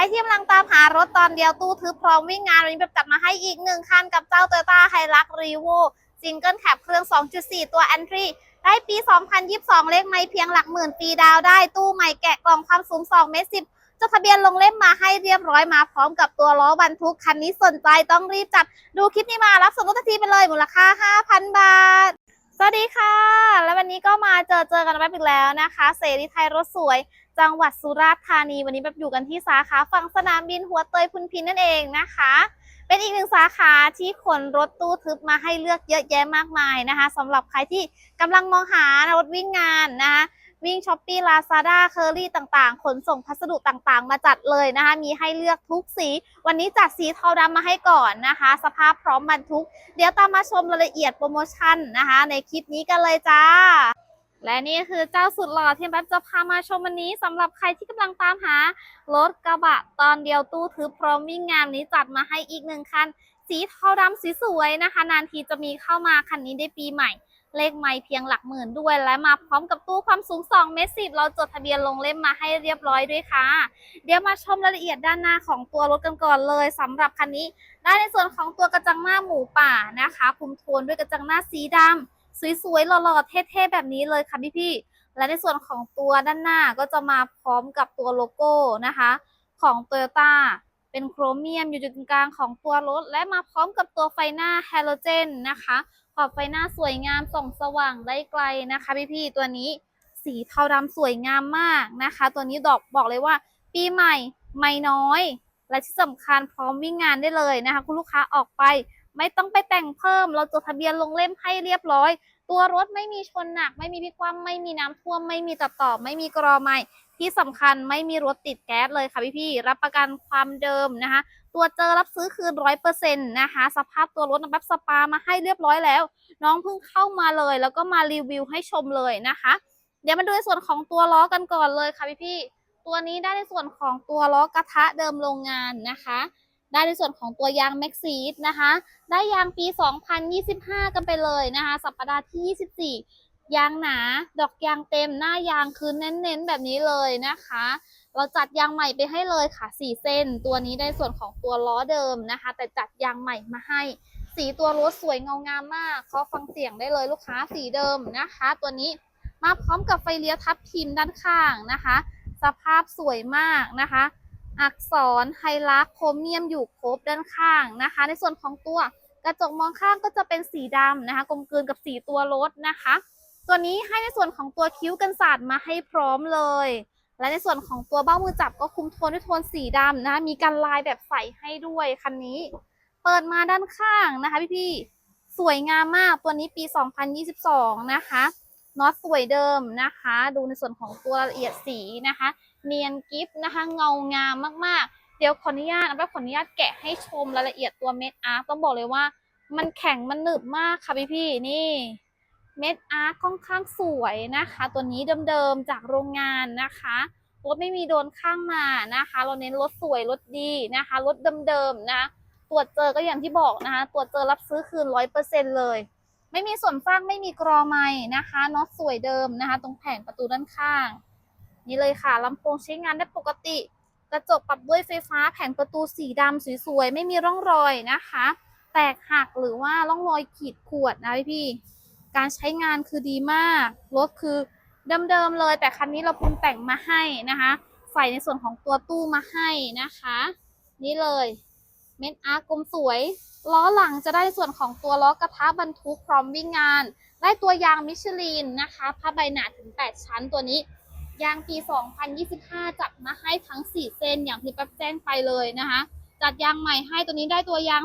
รที่กำลังตามหารถตอนเดียวตู้ทึบพร้อมวิ่งงาน วันนี้แบบจัดมาให้อีกหนึ่งคันกับเจ้า t o y ต้าไฮรักรีโวซิงเกิลแคปเครื่อง 2.4 ตัวแอนทรีได้ปี 2022 เลขไม่เพียงหลักหมื่นปีดาวได้ตู้ใหม่แกะกล่องความสูง2เมตร10จดทะเบียนลงเล่มมาให้เรียบร้อยมาพร้อมกับตัวล้อบรรทุกคันนี้สนใจต้องรีบจัด ดูคลิปนี้มารับส่วนลดทันทีไปเลยมูลค่า 5,000 บาท สวัสดีค่ะ และวั นี้ก็มาเจอเจอกันแป๊บอีกแล้วนะคะ เสรีไทยรถสวย จังหวัดสุราษฎร์ธานี วันนี้แบบอยู่กันที่สาขาฝั่งสนามบินหัวเตยพุนพินนั่นเองนะคะ เป็นอีกหนึ่งสาขาที่ขนรถตู้ทึบมาให้เลือกเยอะแยะมากมายนะคะสำหรับใครที่กำลังมองหารถวิ่งงานนะคะ วิ่งช้อปปี้ลาซาด้าเคอรี่ต่างๆ ขนส่งพัสดุต่างๆ มาจัดเลยนะคะ มีให้เลือกทุกสี วันนี้จัดสีเทาดำมาให้ก่อนนะคะ สภาพพร้อมบรรทุก เดี๋ยวตามมาชมรายละเอียดโปรโมชั่นนะคะ ในคลิปนี้กันเลยจ้าและนี่คือเจ้าสุดหล่อที่แป๊บจะพามาชมวันนี้สำหรับใครที่กำลังตามหารถกระบะตอนเดียวตู้ทึบพร้อมวิ่งงานนี้จัดมาให้อีกหนึ่งคัน สีเทาดำสีสวยนะคะ นานทีจะมีเข้ามาคันนี้ได้ปีใหม่ เลขไม่เพียงหลักหมื่นด้วย และมาพร้อมกับตู้ความสูง 2 เมตรสิเราจดทะเบียนลงเล่มมาให้เรียบร้อยด้วยค่ะ เดี๋ยวมาชมรายละเอียดด้านหน้าของตัวรถกันก่อนเลยสำหรับคันนี้ ได้ในส่วนของตัวกระจังหน้าหมูป่านะคะคุมโทนด้วยกระจังหน้าสีดำสวยๆหล่อๆเท่ๆแบบนี้เลยค่ะพี่ๆและในส่วนของตัวด้านหน้าก็จะมาพร้อมกับตัวโลโก้นะคะ ของ t o y ยต้ เป็นโครเมียมอยู่จุดกลางของตัวรถ และมาพร้อมกับตัวไฟหน้าฮาโลเจนนะคะ ขอบไฟหน้าสวยงามส่องสว่างได้ไกลนะคะพี่ๆตัวนี้สีเทาดำสวยงามมากนะคะ ตัวนี้ดอกบอกเลยว่า ปีใหม่ไม่น้อย และที่สำคัญพร้อมวิ่งงานได้เลยนะคะ คุณลูกค้าออกไป ไม่ต้องไปแต่งเพิ่ม เราจดทะเบียนลงเล่มให้เรียบร้อย ตัวรถไม่มีชนหนัก ไม่มีพิกคว่ำไม่มีน้ำท่วม ไม่มีตัดต่อ ไม่มีกรอใหม่ที่สำคัญไม่มีรถติดแก๊สเลยค่ะพี่ๆรับประกันความเดิมนะคะ ตัวเจอรับซื้อคืนร้อยเปอร์เซ็นต์นะคะ สภาพตัวรถนะแบบสปามาให้เรียบร้อยแล้ว น้องเพิ่งเข้ามาเลย แล้วก็มารีวิวให้ชมเลยนะคะ เดี๋ยวมาดูในส่วนของตัวล้อกันก่อนเลยค่ะพี่ๆตัวนี้ได้ในส่วนของตัวล้อกระทะเดิมโรงงานนะคะ ได้ในส่วนของตัวยางแม็กซีดนะคะ ได้ยางปี 2025 กันไปเลยนะคะ สัปดาห์ที่ 24 ยางหนา ดอกยางเต็มหน้ายางคือเน้นๆ แบบนี้เลยนะคะ เราจัดยางใหม่ไปให้เลยค่ะ 4 เส้น ตัวนี้ได้ส่วนของตัวล้อเดิมนะคะ แต่จัดยางใหม่มาให้ สีตัวรถสวยเงางามมากเขาฟังเสียงได้เลยลูกค้าสีเดิมนะคะ ตัวนี้มาพร้อมกับไฟเลี้ยวทับทิมด้านข้างนะคะ สภาพสวยมากนะคะ อักษรไฮลักโครเมียมอยู่ครบด้านข้างนะคะ ในส่วนของตัวกระจกมองข้างก็จะเป็นสีดำนะคะกลมกลืนกับสีตัวรถนะคะ ตัวนี้ให้ในส่วนของตัวคิ้วกันสาดมาให้พร้อมเลย และในส่วนของตัวเบ้ามือจับก็คุมโทนด้วยโทนสีดำนะคะมีการลายแบบใสให้ด้วยคันนี้ เปิดมาด้านข้างนะคะพี่ๆสวยงามมากตัวนี้ปี 2022 นะคะน็อตสวยเดิมนะคะ ดูในส่วนของตัวละเอียดสีนะคะ เนียนกิฟนะคะเงางามมากๆ เดี๋ยวขออนุญาตนะขออนุญาตแกะให้ชมรายละเอียดตัวเม็ดอาร์ตต้องบอกเลยว่า มันแข็งมันหนึบมากค่ะพี่ๆนี่เม็ดอาร์ตค่อนข้างสวยนะคะ ตัวนี้เดิมๆจากโรงงานนะคะรถไม่มีโดนข้างมานะคะ เราเน้นรถสวยรถดีนะคะรถเดิมๆนะตรวจเจอก็อย่างที่บอกนะคะตรวจเจอรับซื้อคืนร้อยเปอร์เซ็นเลย ไม่มีส่วนฟางไม่มีกรอไม้นะคะน็อตสวยเดิมนะคะ ตรงแผงประตูด้านข้าง นี่เลยค่ะลำโพงใช้งานได้ปกติ กระจกปรับด้วยไฟฟ้าแผงประตูสีดำสวยๆ ไม่มีร่องรอยนะคะ แตกหักหรือว่าร่องรอยขีดข่วนนะพี่ๆการใช้งานคือดีมาก รถคือเดิมๆเลย แต่คันนี้เราปรุงแต่งมาให้นะคะ ใส่ในส่วนของตัวตู้มาให้นะคะ นี่เลยเม็ดอาร์กลมสวย ล้อหลังจะได้ส่วนของตัวล้อกระทะบรรทุกพร้อมวิ่งงาน ได้ตัวยางมิชลินนะคะผ้าใบหนาถึง 8 ชั้นตัวนี้ ยางปี 2025 จัดมาให้ทั้ง 4 เส้นอย่างที่แป๊บแจ้งไปเลยนะคะ จัดยางใหม่ให้ตัวนี้ได้ตัวยาง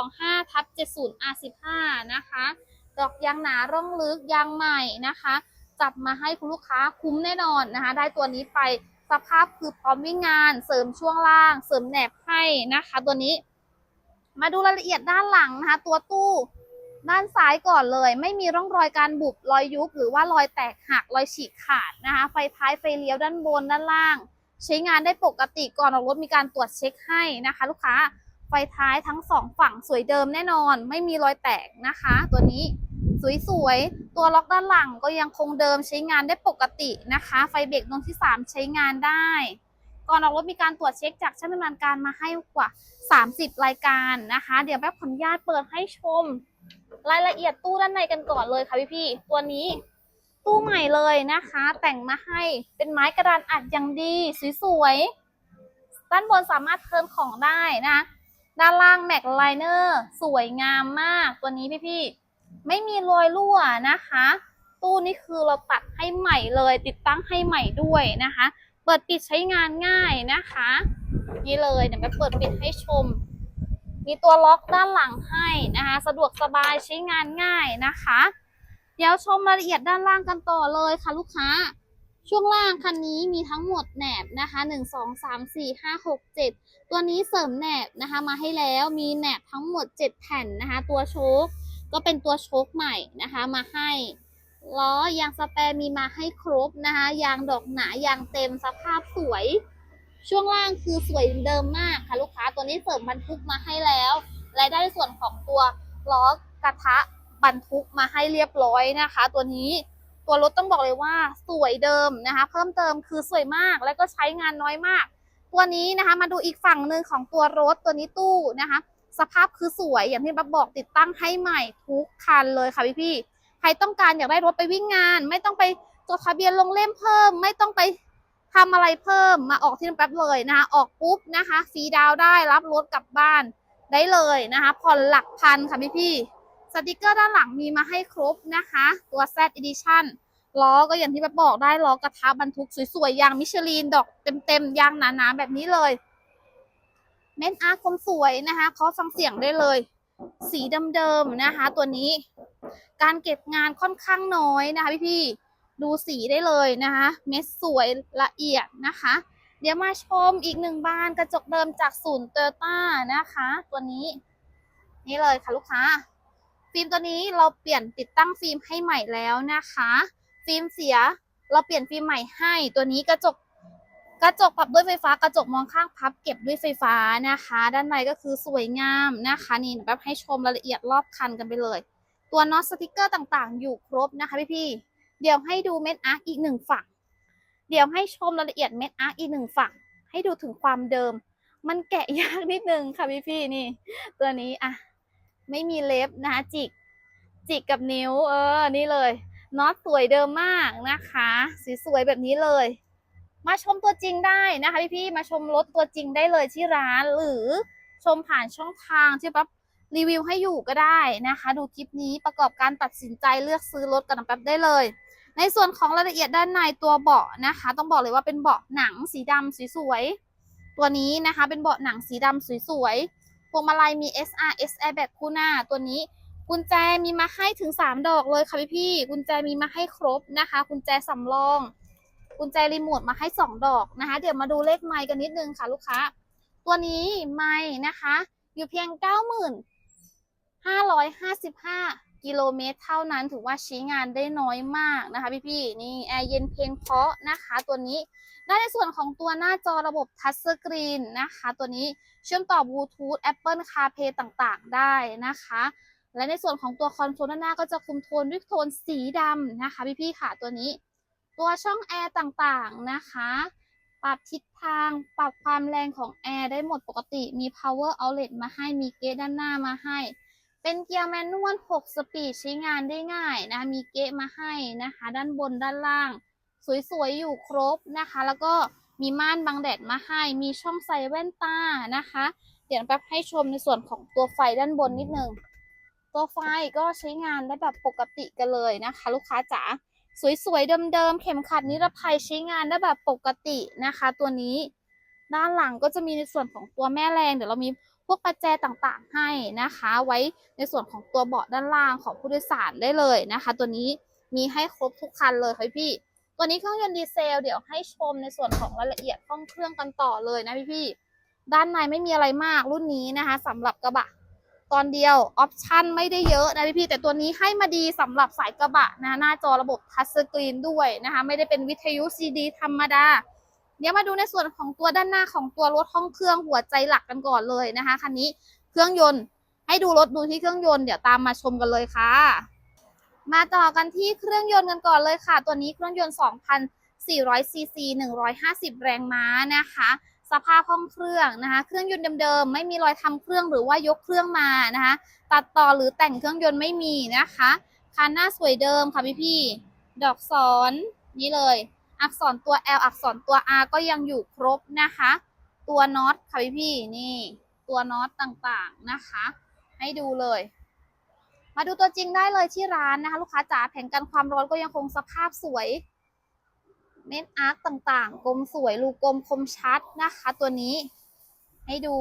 225ทับ70 R15 นะคะ ดอกยางหนาร่องลึกยางใหม่นะคะ จัดมาให้คุณลูกค้าคุ้มแน่นอนนะคะ ได้ตัวนี้ไปสภาพคือพร้อมวิ่งงาน เสริมช่วงล่าง เสริมแหนบให้นะคะ ตัวนี้ มาดูรายละเอียดด้านหลังนะคะ ตัวตู้ ด้านซ้ายก่อนเลย ไม่มีร่องรอยการบุบรอยยุบหรือว่ารอยแตกหักรอยฉีกขาดนะคะ ไฟท้ายไฟเลี้ยวด้านบนด้านล่าง ใช้งานได้ปกติก่อนออกรถมีการตรวจเช็คให้นะคะ ลูกค้าไฟท้ายทั้งสองฝั่งสวยเดิมแน่นอน ไม่มีรอยแตกนะคะ ตัวนี้สวยๆ ตัวล็อกด้านหลังก็ยังคงเดิมใช้งานได้ปกตินะคะ ไฟเบรกดวงที่ 3 ใช้งานได้ ก่อนออกรถมีการตรวจเช็คจากช่างดำเนินการมาให้กว่า 30 รายการนะคะ เดี๋ยวแป๊บขออนุญาตเปิดให้ชม รายละเอียดตู้ด้านในกันก่อนเลยค่ะพี่ๆตัวนี้ตู้ใหม่เลยนะคะ แต่งมาให้เป็นไม้กระดานอัดอย่างดีสวยๆด้านบนสามารถเทิร์นของได้นะคะด้านล่างแม็กไลเนอร์สวยงามมากตัวนี้พี่ๆไม่มีรอยรั่วนะคะ ตู้นี้คือเราตัดให้ใหม่เลย ติดตั้งให้ใหม่ด้วยนะคะ เปิดปิดใช้งานง่ายนะคะ นี่เลยเดี๋ยวไปเปิดปิดให้ชม มีตัวล็อกด้านหลังให้นะคะ สะดวกสบายใช้งานง่ายนะคะ เดี๋ยวชมรายละเอียดด้านล่างกันต่อเลยค่ะลูกค้า ช่วงล่างคันนี้มีทั้งหมดแหนบนะคะหนึ่งสองสามสี่ห้าหกเจ็ดตัวนี้เสริมแหนบนะคะมาให้แล้วมีแหนบทั้งหมดเจ็ดแผ่นนะคะ ตัวโชคก็เป็นตัวโชคใหม่นะคะมาให้ล้อยางสแปรมีมาให้ครบนะคะ ยางดอกหนายางเต็มสภาพสวย ช่วงล่างคือสวยเดิมมากค่ะลูกค้าตัวนี้เสริมบรรทุกมาให้แล้วและได้ส่วนของตัวล้อกระทะบรรทุกมาให้เรียบร้อยนะคะ ตัวนี้ตัวรถต้องบอกเลยว่าสวยเดิมนะคะ เพิ่มเติมคือสวยมากแล้วก็ใช้งานน้อยมาก ตัวนี้นะคะมาดูอีกฝั่งหนึ่งของตัวรถตัวนี้ตู้นะคะ สภาพคือสวยอย่างที่บับบอกติดตั้งให้ใหม่ทุกคันเลยค่ะพี่พี่ๆใครต้องการอยากได้รถไปวิ่งงาน ไม่ต้องไปจดทะเบียนลงเล่มเพิ่ม ไม่ต้องไป ทำอะไรเพิ่มมาออกที่นั่นแป๊บเลยนะคะ ออกปุ๊บนะคะ ฟรีดาวได้รับรถกลับบ้านได้เลยนะคะผ่อนหลักพันค่ะพี่พี่สติกเกอร์ด้านหลังมีมาให้ครบนะคะ ตัว Z Edition ล้อก็อย่างที่แบบบอกได้ล้อกระทะบรรทุกสวยๆยางมิชลินดอกเต็มๆยางหนาๆแบบนี้เลย เม้นอาร์คมสวยนะคะเขาฟังเสียงได้เลย สีเดิมๆนะคะ ตัวนี้ การเก็บงานค่อนข้างน้อยนะคะพี่ๆ ดูสีได้เลยนะคะ เม็ดสวยละเอียดนะคะ เดี๋ยวมาชมอีกหนึ่งบานกระจกเดิมจากศูนย์เตอร์ต้านะคะ ตัวนี้ นี่เลยค่ะลูกค้า ฟิล์มตัวนี้เราเปลี่ยนติดตั้งฟิล์มให้ใหม่แล้วนะคะ ฟิล์มเสียเราเปลี่ยนฟิล์มใหม่ให้ ตัวนี้กระจกกระจกปรับด้วยไฟฟ้ากระจกมองข้างพับเก็บด้วยไฟฟ้านะคะ ด้านในก็คือสวยงามนะคะนี่แบบให้ชมรายละเอียดรอบคันกันไปเลย ตัวน็อตสติกเกอร์ต่างๆ อยู่ครบนะคะพี่ๆ เดี๋ยวให้ดูเม็ดอาร์คอีกหนึ่งฝั่ง เดี๋ยวให้ชมรายละเอียดเม็ดอาร์คอีกหนึ่งฝั่ง ให้ดูถึงความเดิม มันแกะยากนิดนึงค่ะพี่ๆนี่ ตัวนี้อะไม่มีเล็บนะคะจิก จิกกับนิ้ว เออ นี่เลยน็อตสวยเดิมมากนะคะ สีสวยแบบนี้เลย มาชมตัวจริงได้นะคะพี่ๆมาชมรถตัวจริงได้เลยที่ร้าน หรือชมผ่านช่องทางที่ปั๊บรีวิวให้อยู่ก็ได้นะคะ ดูคลิปนี้ประกอบการตัดสินใจเลือกซื้อรถกันแป๊บได้เลย ในส่วนของรายละเอียดด้านในตัวเบาะนะคะ ต้องบอกเลยว่าเป็นเบาะหนังสีดำสวยๆตัวนี้นะคะ เป็นเบาะหนังสีดำสวยๆพวงมาลัยมี SRS Airbag คู่หน้าตัวนี้กุญแจมีมาให้ถึง 3 ดอกเลยค่ะพี่ๆกุญแจมีมาให้ครบนะคะ กุญแจสำรอง กุญแจรีโมทมาให้ 2 ดอกนะคะ เดี๋ยวมาดูเลขไมค์กันนิดนึงค่ะลูกค้า ตัวนี้ไมค์นะคะ อยู่เพียง 95,555 กิโลเมตรเท่านั้นถือว่าใช้งานได้น้อยมากนะคะพี่ๆนี่แอร์เย็นเพลงเพาะนะคะตัวนี้ด้ในส่วนของตัวหน้าจอระบบทัชสกรีนนะคะ ตัวนี้เชื่อมต่อบลูทูธ Apple CarPlay ต่างๆ ได้นะคะ และในส่วนของตัวคอนโซลด้านหน้าก็จะคุมโทนด้วยโทนสีดำนะคะพี่ๆค่ะตัวนี้ ตัวช่องแอร์ต่างๆนะคะ ปรับทิศทางปรับความแรงของแอร์ได้หมดปกติมี power outlet มาให้มีเกจด้านหน้ามาให้ เป็นเกียร์แมนนวล 6 สปีดใช้งานได้ง่ายนะคะมีเกจมาให้นะคะ ด้านบนด้านล่าง สวยๆ อยู่ครบนะคะ แล้วก็มีม่านบังแดดมาให้ มีช่องใส่แว่นตานะคะ เดี๋ยวแป๊บให้ชมในส่วนของตัวไฟด้านบนนิดนึง ตัวไฟก็ใช้งานได้แบบปกติกันเลยนะคะ ลูกค้าจ๋า สวยๆ เดิมๆ เข็มขัดนิรภัยใช้งานได้แบบปกตินะคะ ตัวนี้ ด้านหลังก็จะมีในส่วนของตัวแม่แรง เดี๋ยวเรามี พวกประแจต่างๆให้นะคะ ไว้ในส่วนของตัวเบาะด้านล่างของผู้โดยสารได้เลยนะคะ ตัวนี้มีให้ครบทุกคันเลยค่ะพี่ ตัวนี้เครื่องยนต์ดีเซล เดี๋ยวให้ชมในส่วนของรายละเอียดห้องเครื่องกันต่อเลยนะพี่ๆด้านในไม่มีอะไรมากรุ่นนี้นะคะสำหรับกระบะ ตอนเดียวออปชันไม่ได้เยอะนะพี่ๆแต่ตัวนี้ให้มาดีสำหรับสายกระบะนะหน้าจอระบบทัชสกรีนด้วยนะคะ ไม่ได้เป็นวิทยุซีดีธรรมดา เดี๋ยวมาดูในส่วนของตัวด้านหน้าของตัวรถห้องเครื่องหัวใจหลักกันก่อนเลยนะคะคันนี้เครื่องยนต์ให้ดูรถดูที่เครื่องยนต์เดี๋ยวตามมาชมกันเลยค่ะ มาต่อกันที่เครื่องยนต์กันก่อนเลยค่ะ ตัวนี้เครื่องยนต์ 2,400ซีซี150 แรงม้านะคะ สภาพห้องเครื่องนะคะ เครื่องยนต์เดิมๆไม่มีรอยทำเครื่องหรือว่ายกเครื่องมานะคะ ตัดต่อหรือแต่งเครื่องยนต์ไม่มีนะคะคันหน้าสวยเดิมค่ะพี่พี่ๆดอกศรนี่เลย อักษรตัว L อักษรตัว R ก็ยังอยู่ครบนะคะ ตัวน็อตค่ะพี่พี่นี่ ตัวน็อตต่างๆนะคะ ให้ดูเลย มาดูตัวจริงได้เลยที่ร้านนะคะ ลูกค้าจ๋าแผงกันความร้อนก็ยังคงสภาพสวย เม็ดอาร์คต่างๆกลมสวยรูกลมคมชัดนะคะ ตัวนี้ ให้ดู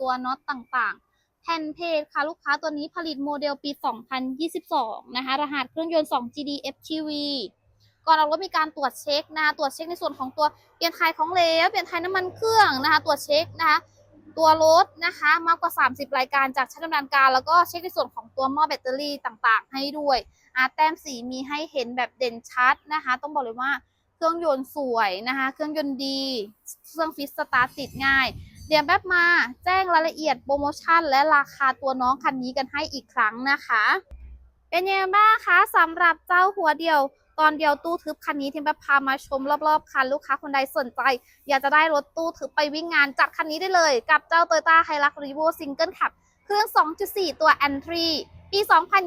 ตัวน็อตต่างๆแผ่นเพจค่ะ ลูกค้าตัวนี้ผลิตโมเดลปี 2022 นะคะ รหัสเครื่องยนต์ 2 GD FTV ก่อนเราก็มีการตรวจเช็คนะคะตรวจเช็คในส่วนของตัวเปลี่ยนถ่ายของเหลว เปลี่ยนถ่ายน้ำมันเครื่องนะคะ ตรวจเช็คนะคะ ตัวรถนะคะมากกว่า 30 รายการจากชั้นดำเนินการ แล้วก็เช็คในส่วนของตัวหม้อแบตเตอรี่ต่างๆ ให้ด้วยอาแต้มสีมีให้เห็นแบบเด่นชัดนะคะ ต้องบอกเลยว่าเครื่องยนต์สวยนะคะ เครื่องยนต์ดี เครื่องฟิตสตาร์ติดง่ายเดี๋ยวแป๊บมาแจ้งรายละเอียดโปรโมชั่น และราคาตัวน้องคันนี้กันให้อีกครั้งนะคะ เป็นยังไงบ้างคะสำหรับเจ้าหัวเดียว ตอนเดียวตู้ทึบคันนี้ที่แป๊บพามาชมรอบๆคันลูกค้าคนใดสนใจ อยากจะได้รถตู้ทึบไปวิ่งงานจัดคันนี้ได้เลย กับเจ้า Toyota Hilux Revo Single Cab เครื่อง 2.4 ตัว Entry ปี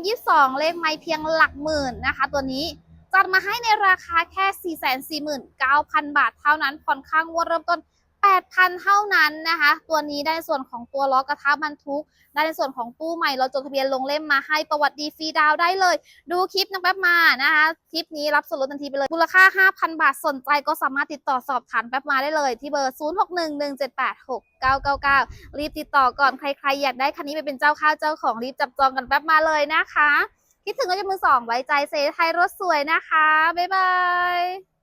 2022 เลขไม่เพียงหลักหมื่นนะคะ ตัวนี้จัดมาให้ในราคาแค่ 449,000 บาทเท่านั้นผ่อนข้างวดเริ่มต้น 8,000 เท่านั้นนะคะ ตัวนี้ได้ส่วนของตัวล้อกระทะบรรทุก ได้ในส่วนของตู้ใหม่เราจดทะเบียนลงเล่มมาให้ประวัติดีฟรีดาวได้เลย ดูคลิปน้องแป๊บมานะคะคลิปนี้รับส่วนลดทันทีไปเลยมูลค่า 5,000 บาทสนใจก็สามารถติดต่อสอบถามแป๊บมาได้เลยที่เบอร์ 0611786999 รีบติดต่อก่อนใครๆ อยากได้คันนี้ไปเป็นเจ้าข้าวเจ้าของรีบจับจองกันแป๊บมาเลยนะคะ คิดถึงก็จะมือสองไว้ใจเซไทยรถสวยนะคะบ๊ายบาย